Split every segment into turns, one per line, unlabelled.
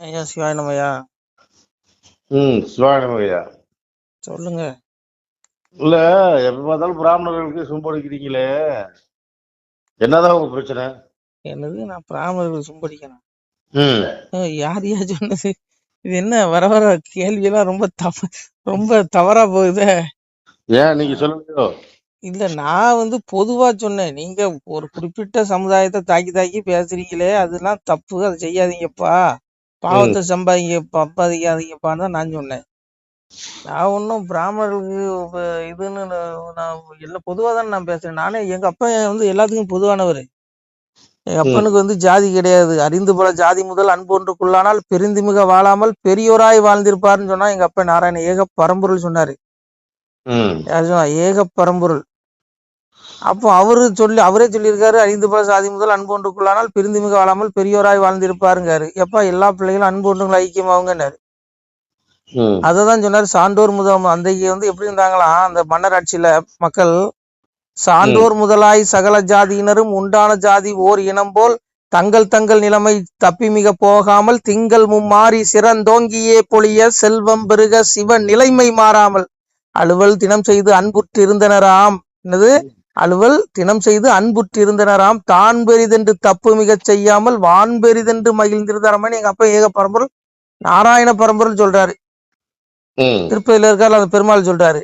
ஐயா சிவாய நமயா
ம் சிவானமையா
சொல்லுங்க.
இல்ல எப்ப பார்த்தாலும் பிராமணர்களுக்கு சும்படிக்கிறீங்களே. என்னதான் உங்க பிரச்சனை?
என்னது நான் பிராமணர்கள் சும்படிக்கணும். யார் யா சொன்னது? இது என்ன வர வர கேள்வியெல்லாம் ரொம்ப தவ ரொம்ப தவறா போகுதே.
ஏன் நீங்க சொல்லலையோ
இல்ல நான் வந்து பொதுவா சொன்னேன் நீங்க ஒரு குறிப்பிட்ட சமுதாயத்தை தாக்கி தாக்கி பேசுறீங்களே அதெல்லாம் தப்பு அதை செய்யாதீங்கப்பா. பாவத்தை சம்பாதிங்க சம்பாதிக்காதீங்கப்பான்னு தான் நான் சொன்னேன். நான் ஒன்றும் பிராமணர்களுக்கு இதுன்னு நான் எல்லாம் பொதுவா தான் நான் பேசுறேன். நானே எங்க அப்பா வந்து எல்லாத்துக்கும் பொதுவானவர். எங்க அப்பனுக்கு வந்து ஜாதி கிடையாது. அறிந்து பல ஜாதி முதல் அன்பொன்றுக்குள்ளானால் பெருந்திமிக வாழாமல் பெரியோராய் வாழ்ந்திருப்பாருன்னு சொன்னா எங்க அப்பா நாராயண ஏக பரம்பொருள் சொன்னாரு.
ம்.
யார் சொன்னா? ஏக பரம்பொருள். அப்போ அவரு சொல்லி அவரே சொல்லியிருக்காரு அறிந்து பல சாதி முதல் அன்பொன்றுக்குள்ளானால் பெருந்திமிக வாழாமல் பெரியோராய் வாழ்ந்திருப்பாருங்காரு. எப்பா எல்லா பிள்ளைகளும் அன்பொன்றுங்களை ஐக்கியமாவுங்கன்னாரு
ம்.
அததான் சொன்னாரு சான்றோர் முதல் அன்றைக்கு வந்து எப்படி இருந்தாங்களாம் அந்த மன்னர் ஆட்சியில மக்கள் சான்றோர் முதலாய் சகல ஜாதியினரும் உண்டான ஜாதி ஓர் இனம் போல் தங்கள் தங்கள் நிலைமை தப்பி மிக போகாமல் திங்கள் மும்மாறி சிறந்தோங்கியே பொழிய செல்வம் பெருக சிவ நிலைமை மாறாமல் அலுவல் தினம் செய்து அன்புற்று இருந்தனராம் என்னது அலுவல் தினம் செய்து அன்புற்று இருந்தனராம் தான் பெரிதென்று தப்பு மிகச் செய்யாமல் வான் பெரிதென்று மகிழ்ந்திருந்தாரமன் எங்க அப்பா ஏக பரம்பொருள். நாராயண பரம்பொருள் சொல்றாரு. திருப்பதியில இருக்காரு அந்த பெருமாள் சொல்றாரு.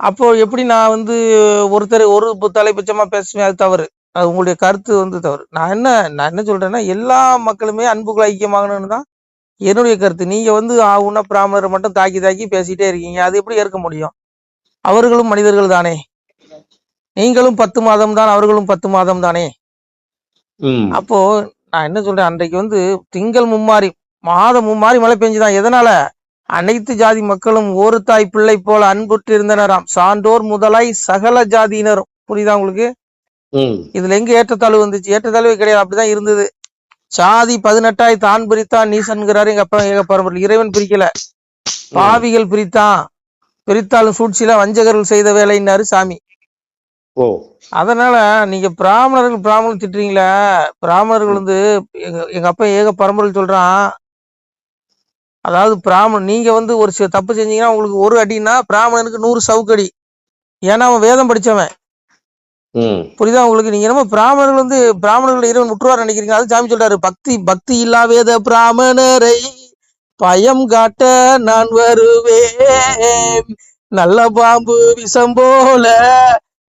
அப்போ எப்படி நான் வந்து ஒருத்தர் ஒரு தலைபட்சமா பேசுவேன் அது தவறு. அது உங்களுடைய கருத்து வந்து தவறு. நான் என்ன நான் என்ன சொல்றேன்னா எல்லா மக்களுமே அன்புக்குள்ள ஐக்கியமாகணும்னு தான் என்னுடைய கருத்து. நீங்க வந்து ஆவுன்னா பிராமணரை மட்டும் தாக்கி தாக்கி பேசிட்டே இருக்கீங்க. அது எப்படி ஏற்க முடியும்? அவர்களும் மனிதர்கள் தானே. நீங்களும் பத்து மாதம் தான் அவர்களும் பத்து மாதம் தானே? அப்போ நான் என்ன சொல்றேன் அன்றைக்கு வந்து திங்கள் மும்மாரி மாதம் மும்மாரி மழை பெஞ்சுதான். எதனால? அனைத்து ஜாதி மக்களும் ஒரு தாய் பிள்ளை போல அன்புற்று இருந்தனராம் சான்றோர் முதலாய் சகல ஜாதியினரும். புரியுதா உங்களுக்கு? இதுல எங்க ஏற்றத்தாழ்வு வந்துச்சு? ஏற்றத்தாழ்வே கிடையாது அப்படிதான் இருந்தது. சாதி பதினெட்டாய் தான் பிரித்தான் நீசன்கிறாரு எங்க அப்பா எங்க பரம்பரை. இறைவன் பிரிக்கல. பாவிகள் பிரித்தான். பிரித்தாலும் சூழ்ச்சியில வஞ்சகர்கள் செய்த வேலைன்னாரு சாமி.
ஓ.
அதனால நீங்க பிராமணர்கள் பிராமணர்கள் திட்டுறீங்களே பிராமணர்கள் வந்து எங்க எங்க அப்பா ஏக பரம்பரை சொல்றான். அதாவது பிராமணன் நீங்க வந்து ஒரு சில தப்பு செஞ்சீங்கன்னா உங்களுக்கு ஒரு அடின்னா பிராமணனுக்கு நூறு சவுக்கடி. ஏன்னா அவன் வேதம் படிச்சவன். புரியுதா உங்களுக்கு? நீங்க என்னமோ பிராமணர்கள் வந்து பிராமணர்கள் இறைவன் முற்றுவார் நினைக்கிறீங்க. அது சாமி சொல்றாரு பக்தி பக்தி இல்லா வேத பிராமணரை பயம் காட்ட நான் வருவேன். நல்ல பாம்பு விஷம் போல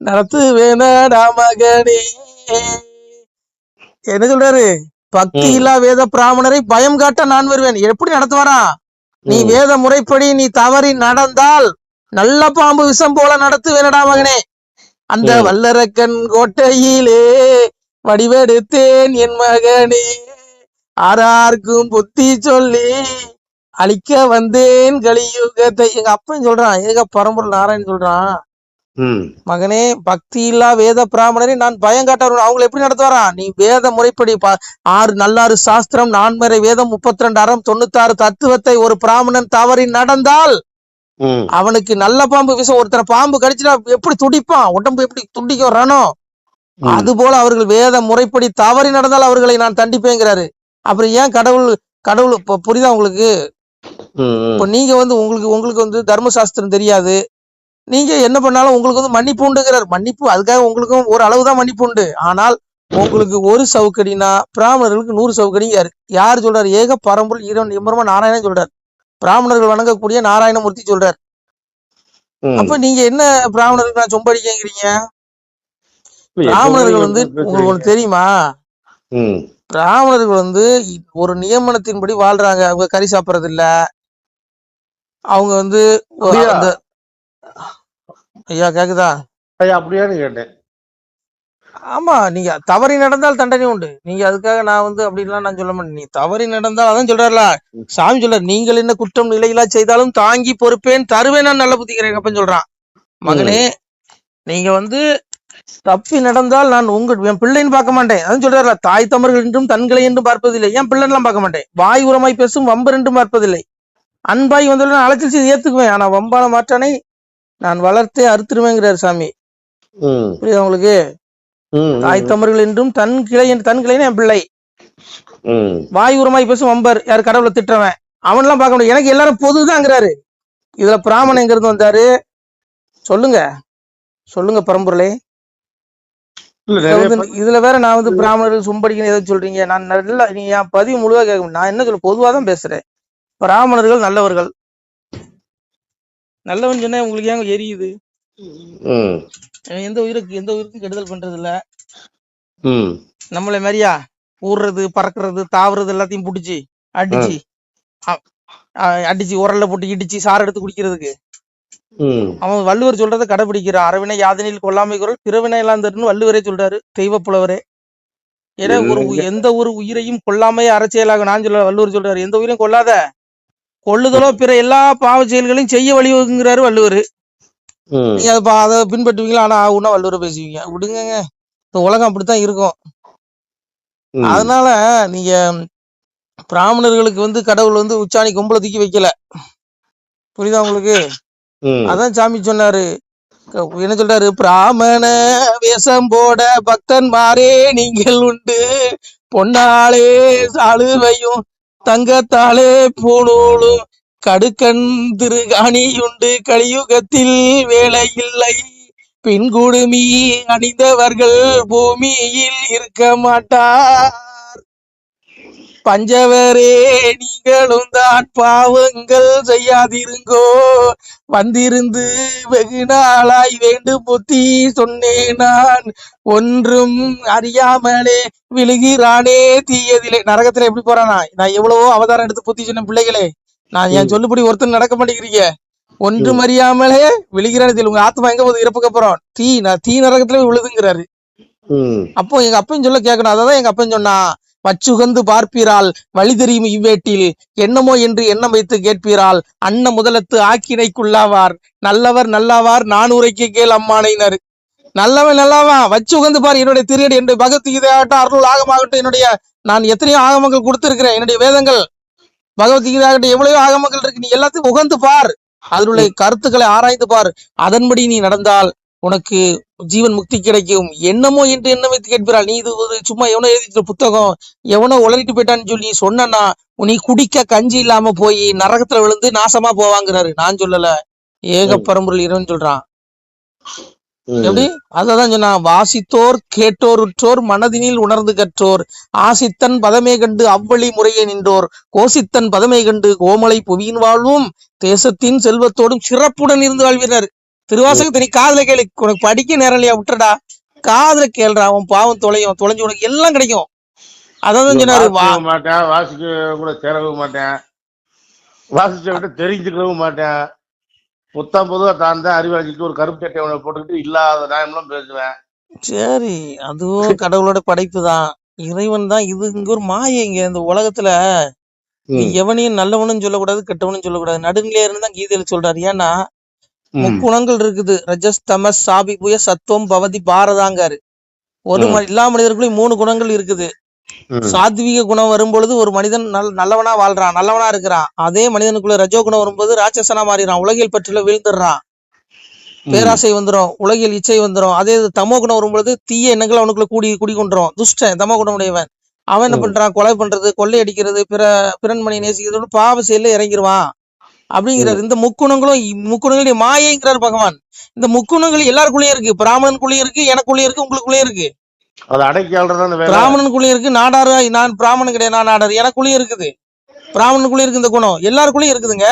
நடத்துவேனடா மகனே. என்ன சொல்றாரு? பக்தி. இல்லா வேத பிராமணரை பயம் காட்ட நான் வருவேன். எப்படி நடத்துவாராம் நீ. வேத முறைப்படி நீ தவறி நடந்தால் நல்ல பாம்பு விஷம் போல நடத்துவேனடா மகனே. அந்த. வல்லரக்கன் கோட்டையிலே வடிவெடுத்தேன் என் மகனே. ஆறாருக்கும் புத்தி சொல்லி அழிக்க வந்தேன் கலியுகத்தை. எங்க அப்பன் சொல்றான் ஏக பரம்பொருள் நாராயணன் சொல்றான். மகனே பக்தி இல்லா வேத பிராமணரை நான் பயம் காட்டவர்கள் அவங்களை எப்படி நடத்துவாராம் நீ வேத முறைப்படி ஆறு நல்லாறு சாஸ்திரம் நான்மறை வேதம் முப்பத்தி ரெண்டு அறம் தொண்ணூத்தாறு தத்துவத்தை ஒரு பிராமணன் தவறி நடந்தால் அவனுக்கு நல்ல பாம்பு விஷம் ஒருத்தரை பாம்பு கடிச்சிட்டா எப்படி துடிப்பான்? உடம்பு எப்படி துடிக்கும்? ரணம். அது போல அவர்கள் வேத முறைப்படி தவறி நடந்தால் அவர்களை நான் தண்டிப்பேங்கிறாரு. அப்புறம் ஏன் கடவுள் கடவுள் இப்ப புரியுதா உங்களுக்கு? இப்போ நீங்க வந்து உங்களுக்கு உங்களுக்கு வந்து தர்மசாஸ்திரம் தெரியாது. நீங்க என்ன பண்ணாலும் உங்களுக்கு வந்து மன்னிப்பு உண்டுங்கிறார். மன்னிப்பு அதுக்காக உங்களுக்கும் ஒரு அளவு தான் மன்னிப்பு உண்டு. ஆனால் உங்களுக்கு ஒரு சவுக்கடினா பிராமணர்களுக்கு நூறு சவுக்கடிங்க யாரு யார் சொல்றாரு? ஏக பரம்பொருள் ஈரன் எம்பரமா நாராயணன் சொல்றார். பிராமணர்கள் வணங்கக்கூடிய நாராயணமூர்த்தி சொல்றார். அப்ப நீங்க என்ன பிராமணர்களுக்கு நான்
எப்ப
பிராமணர்கள் வந்து? உங்களுக்கு ஒண்ணு தெரியுமா? பிராமணர்கள் வந்து ஒரு நியமனத்தின்படி வாழ்றாங்க. அவங்க கறி சாப்பிடுறது இல்ல அவங்க வந்து ஐயா கேக்குதா?
ஐயா அப்படியான்னு கேட்டேன்.
ஆமா நீங்க தவறி நடந்தால் தண்டனை உண்டு. நீங்க அதுக்காக நான் வந்து அப்படிலாம் நான் சொல்ல மாட்டேன். நீ தவறி நடந்தால் அதான் சொல்றாருல. சாமி சொல்றாரு நீங்கள் என்ன குற்றம் நிலையிலா செய்தாலும் தாங்கி பொறுப்பேன் தருவேன் நான் நல்ல புத்திக்கிறேன் அப்பன்னு சொல்றான். மகனே நீங்க வந்து தப்பி நடந்தால் நான் உங்க என் பிள்ளைன்னு பார்க்க மாட்டேன். அதான் சொல்றாருல தாய் தமர்கள் என்றும் தன்களை என்றும் பார்ப்பதில்லை. என் பிள்ளைன்னுலாம் பார்க்க மாட்டேன். வாய் உரமாய் பேசும் வம்பர் என்றும் பார்ப்பதில்லை. அன்பாய் வந்தாலும் நான் அழைச்சல் செய்து ஏத்துக்குவேன். ஆனா வம்பான மாற்றானை நான் வளர்த்தே அறுத்துருவேங்கிறார் சாமி.
ம்.
புரியுதா உங்களுக்கு?
ம்
தாய் தமர்கள் என்றும் தன் கிளை என்று தன் கிளைன்னு என் பிள்ளை.
ம்.
வாய் உரமாய் பேசும் வம்பர் யார் கடவுளை திட்டுறவன்? அவன்லாம் பார்க்க முடியும் எனக்கு எல்லாரும் பொதுதாங்கிறாரு. இதுல பிராமணன் எங்க இருந்து வந்தாரு? சொல்லுங்க. சொல்லுங்க பரம்பொருளே. இதுல வேற நான் வந்து பிராமணர்கள் சும்படிக்கணும் ஏதோ சொல்றீங்க? நான் நல்லா நீ என் பதிவு முழுவா கேட்க நான் என்ன சொல்ல பொதுவா தான் பேசுறேன். பிராமணர்கள் நல்லவர்கள். நல்லவன் சொன்னா உங்களுக்கு ஏன் எரியுது? எந்த உயிருக்கு எந்த உயிருக்கும் கெடுதல் பண்றது இல்ல நம்மள மாதிரியா ஊறுறது பறக்கிறது தாவுறது எல்லாத்தையும் புடிச்சு அடிச்சு அடிச்சு உரல்ல போட்டு இடிச்சு சாறு எடுத்து குடிக்கிறதுக்கு. அவன் வள்ளுவர் சொல்றதை கடைபிடிக்கிறான் அறவினை யாதனில் கொல்லாமை குரல் பிறவினை எல்லாம் தருன்னு வள்ளுவரே சொல்றாரு. தெய்வ புலவரே. ஏன்னா ஒரு எந்த ஒரு உயிரையும் கொல்லாமையே அறச்செயலாக நான் சொல்ல வள்ளுவர் சொல்றாரு. எந்த உயிரையும் கொல்லாத கொள்ளுதலோ பிற எல்லா பாவ செயல்களையும் செய்ய வழிவகுங்கிறாரு வள்ளுவர். நீங்க அதை அதை பின்பற்றுவீங்களா? ஆனா ஆகுனா வள்ளுவரை பேசுவீங்க. விடுங்கங்க. இந்த உலகம் அப்படித்தான் இருக்கும். அதனால நீங்க பிராமணர்களுக்கு வந்து கடவுள் வந்து உச்சாணி கொம்புல தூக்கி வைக்கல. புரியுதா உங்களுக்கு? அதான் சாமி சொன்னாரு. என்ன சொல்றாரு? பிராமண வேஷம் போட பக்தன்மாரே நீங்கள் உண்டு. பொன்னாலே சாளுவையும் தங்கத்தாலே பூணூலும் கடுக்கண் திருகாணியுண்டு கலியுகத்தில் வேலை இல்லை பின்குடுமி அணிந்தவர்கள் பூமியில் இருக்க மாட்டார் பஞ்சவரே நீங்களும் தான் பாவங்கள் செய்யாதிருங்கோ. வந்திருந்து வெகு நாளாய் வேண்டும் புத்தி சொன்னேன் நான். ஒன்றும் அறியாமலே விழுகிறானே தீயதிலே. நரகத்துல எப்படி போறானா? நான் எவ்வளவோ அவதாரம் எடுத்து புத்தி சொன்ன பிள்ளைகளே. நான் என். சொல்லுபடி ஒருத்தர் நடக்க மாட்டேங்கிறீங்க? ஒன்றும் அறியாமலே விழுகிறானே உங்க ஆத்மா எங்க போகுது? இறப்புக்கு அப்புறம். தீ நான் தீ நரகத்துல விழுதுங்கிறாரு. அப்போ எங்க அப்பன் சொல்ல கேட்கணும். அததான் எங்க அப்பன் சொன்னா பச்சுகந்து பார்ப்பீரால் வழி தெரியும் இவ்வேட்டில் என்னமோ என்று எண்ணம் வைத்து கேட்பீரால் அன்ன முதலத்து ஆக்கினைக்குள்ளாவார். நல்லவர் நல்லாவார் நானூரைக்கு கேள் அம்மானையினர். நல்லவன் நல்லவன் வச்சு உகந்து பார் என்னுடைய திருடி என்னுடைய பகவத்கீதையாகட்டும் அருள் ஆகமாகட்டும் என்னுடைய நான் எத்தனையோ ஆகமங்கள் கொடுத்திருக்கிறேன் என்னுடைய வேதங்கள். பகவத்கீதையாகட்டும் எவ்வளவோ ஆகமங்கள் இருக்கு நீ எல்லாத்தையும் உகந்து பார். அதனுடைய கருத்துக்களை ஆராய்ந்து பார். அதன்படி நீ நடந்தால் உனக்கு ஜீவன் முக்தி கிடைக்கும். என்னமோ என்று என்ன வைத்து கேட்கிறாள். நீ இது ஒரு சும்மா எவனோ எழுதிட்டு புத்தகம் எவனோ உளறிட்டு போயிட்டான்னு சொல்லி சொன்னா நீ குடிக்க கஞ்சி இல்லாம போய் நரகத்துல விழுந்து நாசமா போவாங்கிறாரு. நான் சொல்லல. ஏக பரம்பொருள் இறைவன் சொல்றான். எப்படி? அததான் சொன்னான். வாசித்தோர் கேட்டோர் உற்றோர் மனதினில் உணர்ந்து கற்றோர். ஆசித்தன் பதமே கண்டு அவ்வழி முறையே நின்றோர். கோசித்தன் பதமே கண்டு கோமலை புவியின் வாழ்வும் தேசத்தின் செல்வத்தோடும் சிறப்புடன் இருந்து வாழ்வினர் திருவாசகத்தை நீ காதுல கேளு. உனக்கு படிக்க நேரம் இல்லையா? விட்டுறடா. காதுல கேளுடா. அவன் பாவம் தொலையும். தொலைஞ்சு உனக்கு எல்லாம் கிடைக்கும். அதான் சொன்னாரு.
மாட்டேன். வாசிக்க கூட சேரவும் மாட்டேன். வாசிச்ச விட்டு தெரிஞ்சுக்கவும் மாட்டேன். புத்தம் பொதுவா தான் தான் அறிவாளிக்கு ஒரு கருப்பு சட்டை அவனை போட்டுக்கிட்டு இல்லாத நியாயம்லாம் பேசுவேன்.
சரி. அதுவும் கடவுளோட படைப்பு தான். இறைவன் தான். இது இங்க ஒரு மாயை இங்க இந்த உலகத்துல. எவனையும் நல்லவனும் சொல்லக்கூடாது கெட்டவனும் சொல்லக்கூடாது. நடுநிலையா இருந்து தான் கீதையில சொல்றாரு. ஏன்னா. முக்குணங்கள் இருக்குது. ரஜஸ் தமஸ் சாபி புய சத்துவம் பவதி பாரதாங்காரு. ஒரு எல்லா மனிதர்களுக்கும் மூணு குணங்கள் இருக்குது. சாத்விக குணம் வரும்பொழுது ஒரு மனிதன் நல் நல்லவனா வாழ்றான் நல்லவனா இருக்கிறான். அதே மனிதனுக்குள்ள ரஜோ குணம் வரும்போது ராட்சசனா மாறிடுறான் உலகில் பற்றில வீழ்ந்துடுறான். பேராசை வந்துரும் உலகில் இச்சை வந்துரும். அதே தமோ குணம் வரும்பொழுது தீய எண்ணங்கள் அவனுக்குள்ள கூடி குடிகொண்டுரும் துஷ்டன் தமோ குணம் உடையவன் அவன் என்ன. பண்றான்? கொலை பண்றது கொள்ளை அடிக்கிறது பிற பிறன்மணி நேசிக்கிறதோட பாவ செயல்ல இறங்கிருவான். அப்படிங்கிறார். இந்த முக்குணங்களும் முக்குணங்களுடைய மாயைங்கிறார் பகவான். இந்த முக்குணங்கள் எல்லாருக்குள்ளயும் இருக்கு. பிராமணனுக்குள்ளயும் இருக்கு எனக்குள்ளயும் இருக்கு உங்களுக்குள்ளயும் இருக்கு.
அதை
பிராமணனுக்குள்ளயும் இருக்கு. நாடாரு நான் பிராமணன் கிடையாது நான் நாடாரு. எனக்குள்ளயும் இருக்குது. பிராமணனுக்குள்ளயும் இருக்கு இந்த குணம். எல்லாருக்குள்ளயும் இருக்குதுங்க.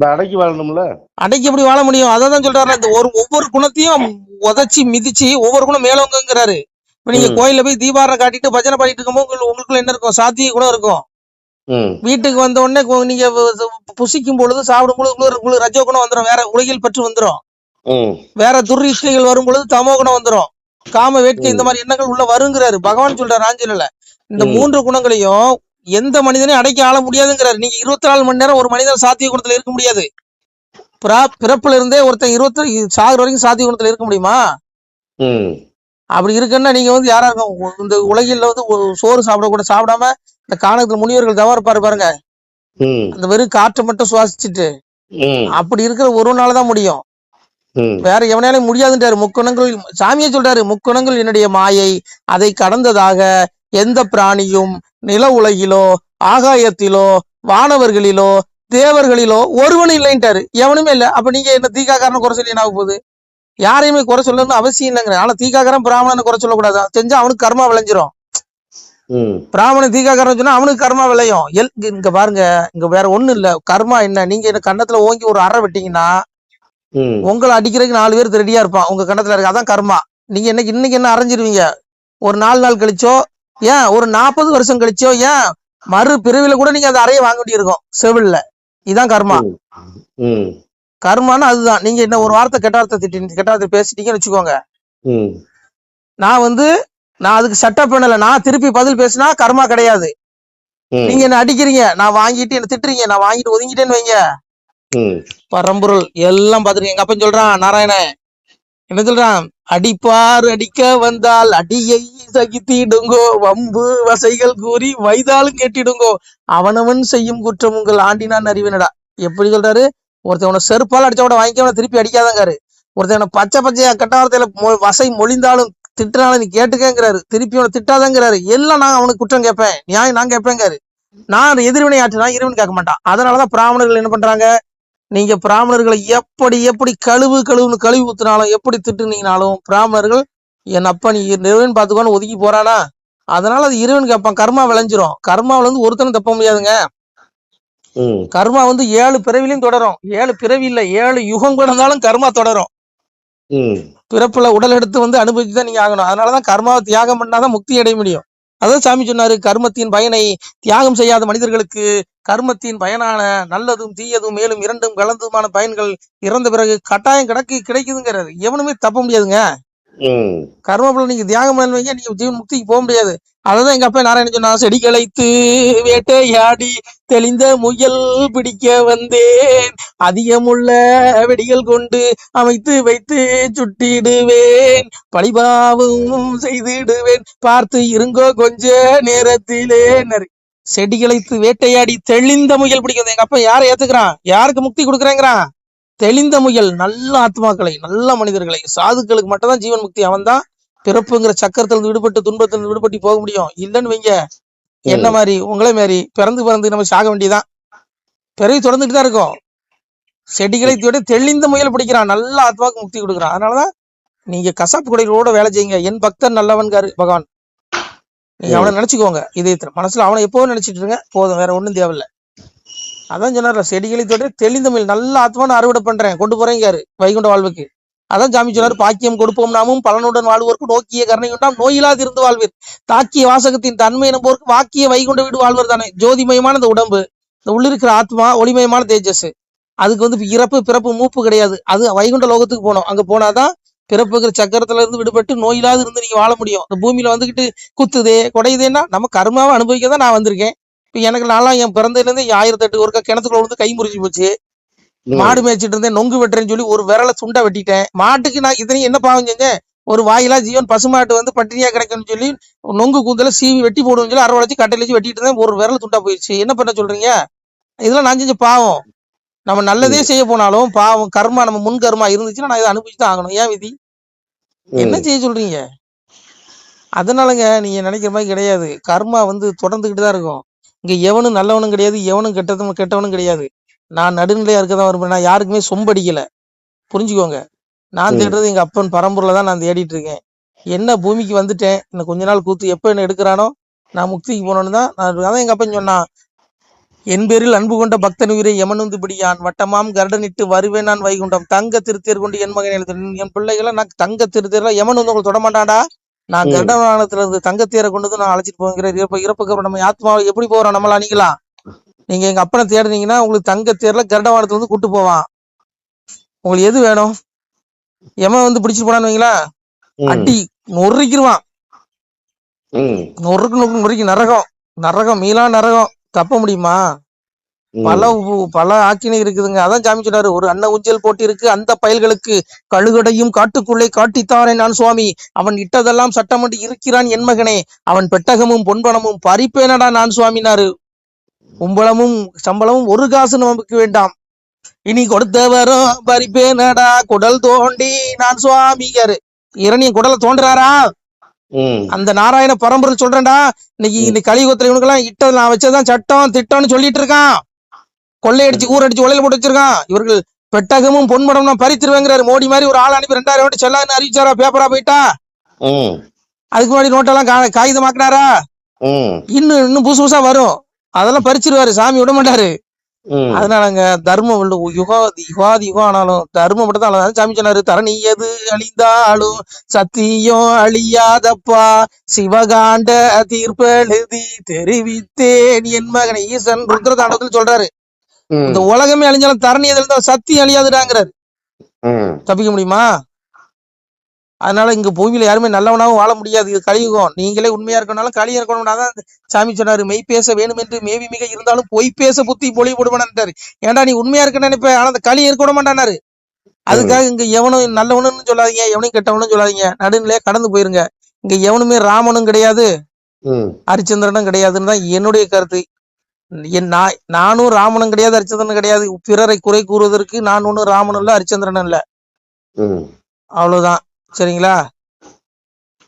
அதை அடக்கி வாழணும்ல?
அடக்கி எப்படி வாழ முடியும்? அதான் சொல்றாரு இந்த ஒரு ஒவ்வொரு குணத்தையும் உதைச்சி மிதிச்சு ஒவ்வொரு குணம் மேலவங்கிறாரு இப்ப நீங்க
ம்.
கோயில்ல போய் தீபாரம் காட்டிட்டு பஜனை பாடிட்டு இருக்கும்போது உங்களுக்கு- உங்களுக்குள்ள என்ன இருக்கும்? சாத்திய குணம் இருக்கும். வீட்டுக்கு வந்த உடனே நீங்க புசிக்கும் பொழுது சாப்பிடும் பொழுது உங்களுக்கு- உங்களுக்கு ரஜோ குணம் வந்துடும் வேற உலகில் பற்று வந்துடும் வேற துர்இச்சைகள் வரும் பொழுது தமோ குணம் வந்துடும் காம வேட்கை இந்த மாதிரி எண்ணங்கள் உள்ள வருங்கிறாரு. பகவான் சொல்றாரு ஆஞ்சலில இந்த. மூன்று குணங்களையும் எந்த மனிதனையும் அடக்கி ஆள முடியாதுங்கிறாரு. நீங்க இருபத்தி நாலு மணி நேரம் ஒரு மனிதன் சாத்திய குணத்துல இருக்க முடியாது. பிறா- பிறப்புல இருந்தே ஒருத்தன் இருபத்தி சாகுற வரைக்கும் சாத்திய குணத்துல இருக்க முடியுமா? அப்படி இருக்குன்னா நீங்க வந்து யாரா இருக்கும் இந்த உலகில வந்து சோறு சாப்பிட கூட சாப்பிடாம இந்த காணகத்துல முனிவர்கள் தவறு இருப்பாரு பாருங்க. அந்த வெறும் காற்றை மட்டும் சுவாசிச்சுட்டு அப்படி இருக்கிற ஒருவனால தான் முடியும். வேற எவனாலும் முடியாதுன்றாரு. முக்குணங்கள் சாமியே சொல்றாரு முக்குணங்கள் என்னுடைய மாயை அதை கடந்ததாக எந்த பிராணியும் நில உலகிலோ ஆகாயத்திலோ வானவர்களிலோ தேவர்களிலோ ஒருவனும் இல்லைன்ட்டாரு. எவனுமே இல்ல. அப்ப நீங்க என்ன தீகாக்காரன் குறை சொல்லி என்ன போகுது? யாரையுமே குறை சொல்லணும்னு அவசியம் இல்லைங்கிற. ஆனா தீகாக்காரன் பிராமணனை குறை சொல்லக்கூடாது செஞ்சா அவனுக்கு கர்மா விளைஞ்சிரும். பிராமணன் தீகாக்காரன் சொன்னா அவனுக்கு கர்மா விளையும். எல் இங்க- பாருங்க இங்க வேற ஒண்ணும் இல்ல. கர்மா என்ன? நீங்க என்ன கன்னத்துல ஓங்கி ஒரு அறை வெட்டீங்கன்னா உங்களை அடிக்கிறதுக்கு நாலு பேர் ரெடியா இருப்பான். உங்க கன்னத்துல இருக்கு. அதான் கர்மா. நீங்க இன்னைக்கு இன்னைக்கு என்ன அரைஞ்சிருவீங்க? ஒரு நாலு நாள் கழிச்சோ? ஏன்? ஒரு நாற்பது வருஷம் கழிச்சோ? ஏன்? மறு பிறவில கூட நீங்க அந்த அறையை வாங்க வேண்டியிருக்கும். செவில்ல. இதான் கர்மா.
ம்.
கர்மான்னு அதுதான். நீங்க என்ன ஒரு வார்த்தை கெட்ட வார்த்தை திட்டி கெட்ட வார்த்தை பேசிட்டீங்கன்னு வச்சுக்கோங்க. நான் வந்து நான் அதுக்கு சட்டப் பண்ணல. நான் திருப்பி பதில் பேசினா கர்மா கிடையாது. நீங்க என்ன அடிக்கிறீங்க? நான் வாங்கிட்டு என்ன திட்டுறீங்க? நான் வாங்கிட்டு ஒதுங்கிட்டேன்னு வைங்க. பரம்பொருள். எல்லாம் பாத்துருக்கீங்க எங்க அப்பன் சொல்றான் நாராயணன் என்ன சொல்றான்? அடிப்பார் அடிக்க வந்தால் அடியை சகித்திடுங்கோ. வம்பு வசைகள் கூறி வைதாலும் கேட்டிடுங்கோ. அவனவன் செய்யும் குற்றம் உங்கள் ஆண்டினான் அறிவினடா. எப்படி சொல்றாரு? ஒருத்தவனை செருப்பால் அடிச்சவன வாங்கிக்கவன திருப்பி அடிக்காதங்காரு. ஒருத்தவனை பச்சை பச்சையா கட்டாரத்துல வசை மொழிந்தாலும் திட்டுனாலும் நீ கேட்டுக்கங்கிறாரு. திருப்பி அவனை திட்டாதங்கிறாரு. எல்லாம் நான் அவனுக்கு குற்றம் கேட்பேன். நியாயம் நான் கேட்பேங்காரு நான் எதிர்வினை ஆற்றினா இறைவன் கேட்க மாட்டான். அதனாலதான் பிராமணர்கள் என்ன பண்றாங்க? நீங்க பிராமணர்களை எப்படி எப்படி கழுவு கழுவுன்னு கழுவி ஊத்துனாலும் எப்படி திட்டுனீங்கனாலும் பிராமணர்கள் என் அப்பா நீ இறைவன் பாத்துக்கோன்னு ஒதுக்கி போறானா? அதனால அது இறைவன் கேட்பான். கர்மா விளைஞ்சிரும். கர்மாவில வந்து ஒருத்தனும் தப்ப முடியாதுங்க. கர்மா வந்து ஏழு பிறவிலையும் தொடரும். ஏழு பிறவி இல்ல. ஏழு யுகம் கிடந்தாலும் கர்மா தொடரும். பிறப்புல உடல் எடுத்து வந்து அனுபவிச்சு தான் நீங்க ஆகணும். அதனாலதான் கர்மாவை தியாகம் பண்ணாதான் முக்தி அடைய முடியும். அதான் சாமி சொன்னாரு கர்மத்தின் பயனை தியாகம் செய்யாத மனிதர்களுக்கு கர்மத்தின் பயனான நல்லதும் தீயதும் மேலும் இரண்டும் கலந்துமான பயன்கள் இறந்த பிறகு கட்டாயம் கிடக்கு கிடைக்குதுங்கிறது. எவனுமே தப்ப முடியாதுங்க.
கர்ம
பலன் நீங்க தியாகம் பண்ணுவீங்க நீங்க ஜீவன் முக்திக்கு போக முடியாது. அதான் எங்க அப்பா நாராயணன் சொன்னா செடி களைத்து வேட்டையாடி தெளிந்த முயல் பிடிக்க வந்தேன். அதிகமுள்ள வெடிகள் கொண்டு அமைத்து வைத்து சுட்டிடுவேன். பழிபாவும் செய்திடுவேன். பார்த்து இருங்கோ கொஞ்ச நேரத்திலே. செடி களைத்து வேட்டையாடி தெளிந்த முயல் பிடிக்க வந்தேன் எங்க அப்பா யாரை ஏத்துக்கிறான்? யாருக்கு முக்தி கொடுக்குறேங்கிறான்? தெளிந்த முயல் நல்ல ஆத்மாக்களை நல்ல மனிதர்களை. சாதுக்களுக்கு மட்டும் தான் ஜீவன் முக்தி. அவன் தான் பிறப்புங்கிற சக்கரத்திலிருந்து விடுபட்டு துன்பத்திலிருந்து விடுபட்டு போக முடியும். இல்லைன்னு வைங்க. என்ன மாதிரி? உங்களே மாதிரி பிறந்து பிறந்து நம்ம சாக வேண்டியதான் பிறகு தொடர்ந்துட்டு தான் இருக்கும். செடிகளை விட தெளிந்த முயல் பிடிக்கிறான். நல்ல ஆத்மாவுக்கு முக்தி கொடுக்குறான். அதனாலதான் நீங்க கசாப்பு கடைகளோட வேலை செய்யுங்க. என் பக்தன் நல்லவன்காரு பகவான். நீங்க அவனை நினைச்சுக்கோங்க. இதயத்துல. மனசுல அவனை எப்பவும் நினைச்சிட்டு இருங்க. போதும். வேற ஒண்ணும் தேவையில்ல. அதான் சொன்னார்ல செடிகளை தொட்டு தெளிந்த முயல் நல்ல ஆத்மான அறுவடை பண்றேன் கொண்டு போறேங்காரு வைகுண்ட வாழ்வுக்கு. அதான் சாமி சொன்னார் பாக்கியம் கொடுப்போம் நாமும் பலனுடன் வாழ்வோருக்கு நோக்கிய கருணை கொண்டாம் நோயிலாது இருந்து வாழ்வீர். தாக்கிய வாசகத்தின் தன்மை என்போருக்கு வாக்கிய வைகுண்ட வீடு வாழ்வர் தானே ஜோதிமயமான இந்த உடம்பு. இந்த உள்ளிருக்கிற ஆத்மா ஒளிமயமான தேஜஸ். அதுக்கு வந்து இறப்பு பிறப்பு மூப்பு கிடையாது. அது வைகுண்ட லோகத்துக்கு போனோம். அங்க போனாதான் பிறப்புங்கிற சக்கரத்துல இருந்து விடுபட்டு நோயில்லாது இருந்து நீங்க வாழ முடியும். இந்த பூமியில வந்துகிட்டு குத்துதே குடையுதேன்னா நம்ம கர்மாவை அனுபவிக்க தான் நான் வந்திருக்கேன். இப்ப எனக்கு நான்லாம் என் பிறந்ததுல இருந்து ஆயிரத்தி எட்டு ஒருக்கா கிணத்துக்குள்ள வந்து கை முறிஞ்சு போச்சு. மாடு மேய்ச்சிட்டு இருந்தேன் நொங்கு வெட்டுறேன்னு சொல்லி ஒரு விரலை சுண்டா வெட்டிட்டேன். மாட்டுக்கு நான் இத்தனையும் என்ன பாவம் செஞ்சேன்? ஒரு வாயிலா ஜீவன் பசுமாட்டு வந்து பட்டினியா கிடைக்கும்னு சொல்லி நொங்கு கூந்தல சீவி வெட்டி போடுவோம்னு சொல்லி அரை வச்சு கட்டையில வச்சு வெட்டிட்டு இருந்தேன். ஒரு விரல் துண்டா போயிடுச்சு. என்ன பண்ண சொல்றீங்க? இதெல்லாம் நான் செஞ்ச பாவம். நம்ம நல்லதே செய்ய போனாலும் பாவம் கர்மா நம்ம முன் கர்மா இருந்துச்சுன்னா நான் இதை அனுபவிச்சு தான் ஆகணும். ஏன் விதி? என்ன செய்ய சொல்றீங்க? அதனாலங்க நீங்க நினைக்கிற மாதிரி கிடையாது. கர்மா வந்து தொடர்ந்துகிட்டு தான் இருக்கும். இங்க எவனும் நல்லவனும் கிடையாது எவனும் கெட்டதும் கெட்டவனும் கிடையாது. நான் நடுநிலையா இருக்க தான் விரும்புறேன் நான் யாருக்குமே சொம்படிக்கல புரிஞ்சுக்கோங்க. நான். தேடுறது எங்க அப்பன் பரம்பரையில தான் நான் தேடிட்டு இருக்கேன். என்ன பூமிக்கு வந்துட்டேன் இன்னும் கொஞ்ச நாள் கூத்து எப்ப என்ன எடுக்கிறானோ நான் முக்திக்கு போனோன்னு தான் நான் அதான் எங்க அப்பன் சொன்னான் என் பேரில் அன்பு கொண்ட பக்தன் உயிரை எமனுந்து பிடியான். வட்டமாம் கருடனிட்டு வருவேன் நான் வைகுண்டம். தங்க திருத்தேர் கொண்டு என் மகன் எழுதுறேன் என் பிள்ளைகளை நான் தங்க திருத்தேர்ல எமன் வந்து உங்களுக்கு தொடமாட்டான்டா நான்
ம்.
கருடவானத்துல இருந்து தங்கத்தேரை கொண்டு வந்து நான் அழைச்சிட்டு போகிறேன். இறப்பு இறப்புக்கு அப்புறம் நம்ம ஆத்மாவை எப்படி போறோம்? நம்மள அணிக்கலாம் நீங்க எங்க அப்பனை தேடுனீங்கன்னா உங்களுக்கு தங்கத்தேர்ல கருடவானத்துல வந்து கூட்டு போவான். உங்களுக்கு எது வேணும்? எமன் வந்து பிடிச்சிட்டு போனான்னு வைங்களேன் அடி நொறுக்கிடுவான் நொறுக்கு நொறுக்கு நொறுக்கி நரகம். நரகம் மீளா நரகம். தப்ப முடியுமா? பல பல ஆக்கினை இருக்குதுங்க. அதான் சாமி சொன்னாரு. ஒரு அன்ன ஊஞ்சல் போட்டி இருக்கு அந்த பயல்களுக்கு கழுகடையும் காட்டுக்குள்ளே காட்டித்தானே நான் சுவாமி. அவன் இட்டதெல்லாம் சட்டமன்று இருக்கிறான் என் மகனே. அவன் பெட்டகமும் பொன்பணமும் பறிப்பேனடா நான் சுவாமினாரு. உம்பளமும் சம்பளமும் ஒரு காசு நமக்கு வேண்டாம். இனி கொடுத்த வரும் பறிப்பேனடா. குடல் தோண்டி நான் சுவாமிகாரு இரணியன் குடலை தோன்றாரா அந்த நாராயண பரம்பொருள் சொல்றேன்டா. இன்னைக்கு இன்னைக்கு கலியுகத்துல இவனுக்கெல்லாம் இட்டது நான் வச்சதுதான் சட்டம் திட்டம்னு சொல்லிட்டு இருக்கான். கொள்ளையடிச்சு ஊரடிச்சு உலையில போட்டு வச்சிருக்கான். இவர்கள் பெட்டகமும் பொன்மடம் நான் பறித்திருவேங்கிறாரு மோடி மாதிரி ஒரு ஆள் அனுப்பி ரெண்டாயிரம் கோடி செல்லான்னு அறிவிச்சாரா பேப்பரா போயிட்டா? அதுக்கு முன்னாடி நோட்டெல்லாம் கா- காகிதமாக்குனாரா? இன்னும் இன்னும் புதுசு புதுசா வரும். அதெல்லாம் பறிச்சிருவாரு சாமி விட மாட்டாரு. அதனாலங்க தர்மம் யுகாதி யுகாதி யுகம் ஆனாலும் தர்மம் மட்டும் தான். சாமி சொன்னாரு தரணி எது அழிந்தாலும் சத்தியம் அழியாதப்பா. சிவகாண்ட தீர்ப்பெழுதி தெரிவித்தேன். என் மகனை ஈசன் ருத்ரதாண்டவத்தில் சொல்றாரு. இந்த உலகமே அழிஞ்சாலும் தரணி எதுல இருந்தா சத்தியம் அழியாதுடாங்கிறாரு. தப்பிக்க முடியுமா? அதனால இங்க பூமியில யாருமே நல்லவனாவும் வாழ முடியாது. இது கலியுகம். நீங்களே உண்மையா இருக்கணும்னாலும் கலியா இருக்கணும்னா தான் சாமி சொன்னாரு மெய் பேச வேணும் என்று மேவி மிக இருந்தாலும் பொய் பேச புத்தி பொழி போடுவான்ட்டாரு ஏன்டா நீ உண்மையா இருக்க நினைப்ப? ஆனா அந்த களி இருக்க மாட்டானாரு அதுக்காக இங்க எவனும் நல்லவனும் சொல்லாதீங்க எவனையும் கெட்டவனும் சொல்லாதீங்க. நடுநிலையா கடந்து போயிருங்க. இங்க எவனுமே ராமனும் கிடையாது ஹரிச்சந்திரனும் கிடையாதுன்னு தான் என்னுடைய கருத்து. நானும் ராமனும் கிடையாது ஹரிச்சந்திரனும் கிடையாது. பிறரை குறை கூறுவதற்கு நான் ஒன்னும் ராமனும் இல்ல ஹரிச்சந்திரனும் இல்ல. அவ்வளவுதான். சரிங்களா?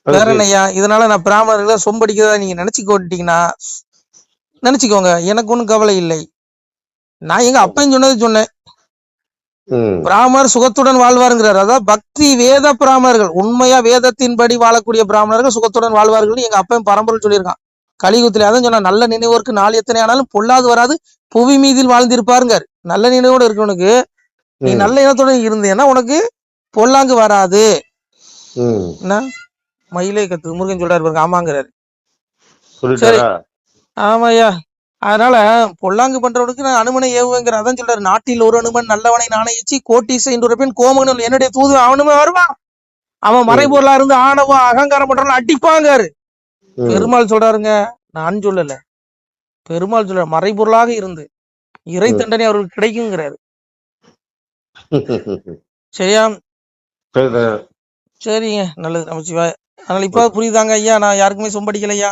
வேற என்னய்யா இதனால நான் பிராமணர்களை சொம்படிக்கிறதா நீங்க நினைச்சுக்கோட்டீங்கன்னா நினைச்சுக்கோங்க. எனக்கு ஒண்ணும் கவலை இல்லை. நான் எங்க அப்பையும் சொன்னது சொன்னேன். பிராமணர் சுகத்துடன் வாழ்வாருங்கிறார். அதாவது பக்தி வேத பிராமணர்கள் உண்மையா வேதத்தின்படி வாழக்கூடிய பிராமணர்கள் சுகத்துடன் வாழ்வார்கள் எங்க அப்பையும் பரம்பரை சொல்லியிருக்கான். கலியுகத்துல அதான் சொன்னா நல்ல நினைவோருக்கு நாள் எத்தனை ஆனாலும் பொல்லாது வராது புவி மீதில் வாழ்ந்திருப்பாருங்க நல்ல நினைவோட இருக்கவனுக்கு நீ. நல்ல இனத்தோட இருந்தேன்னா உனக்கு பொல்லாங்கு வராது. என்ன? மயிலே கத்து முருகன் சொல்றாரு பாருங்க ஆமாங்கிறாரு.
சொல்லிட்டாரா?
ஆமாய்யா. அதனால பொல்லாங்கு பண்றவனுக்கு நான் அனுமனை ஏவுவேங்கிற அதான் சொல்றாரு நாட்டில் ஒரு அனுமன் நல்லவனை நானே எச்சி கோட்டி செய்ன்ற பெண் கோமகன் என்னுடைய தூது அவனுமே வருவான். அவன் மறைபொருளா இருந்து ஆணவம் அகங்காரம் பண்றவன் அடிப்பாங்காரு. பெருமாள் சொல்றாருங்க. நான் சொல்லல. பெருமாள் சொல்ற மறைபொருளாக இருந்து இறை. தண்டனை அவர்களுக்கு கிடைக்குங்கிறாரு. சரியா?
சரி சார்.
சரிங்க. நல்லது. நமச்சிவாய் அதனால இப்ப புரியுதாங்க ஐயா? நான் யாருக்குமே சொம்படிக்கலையா?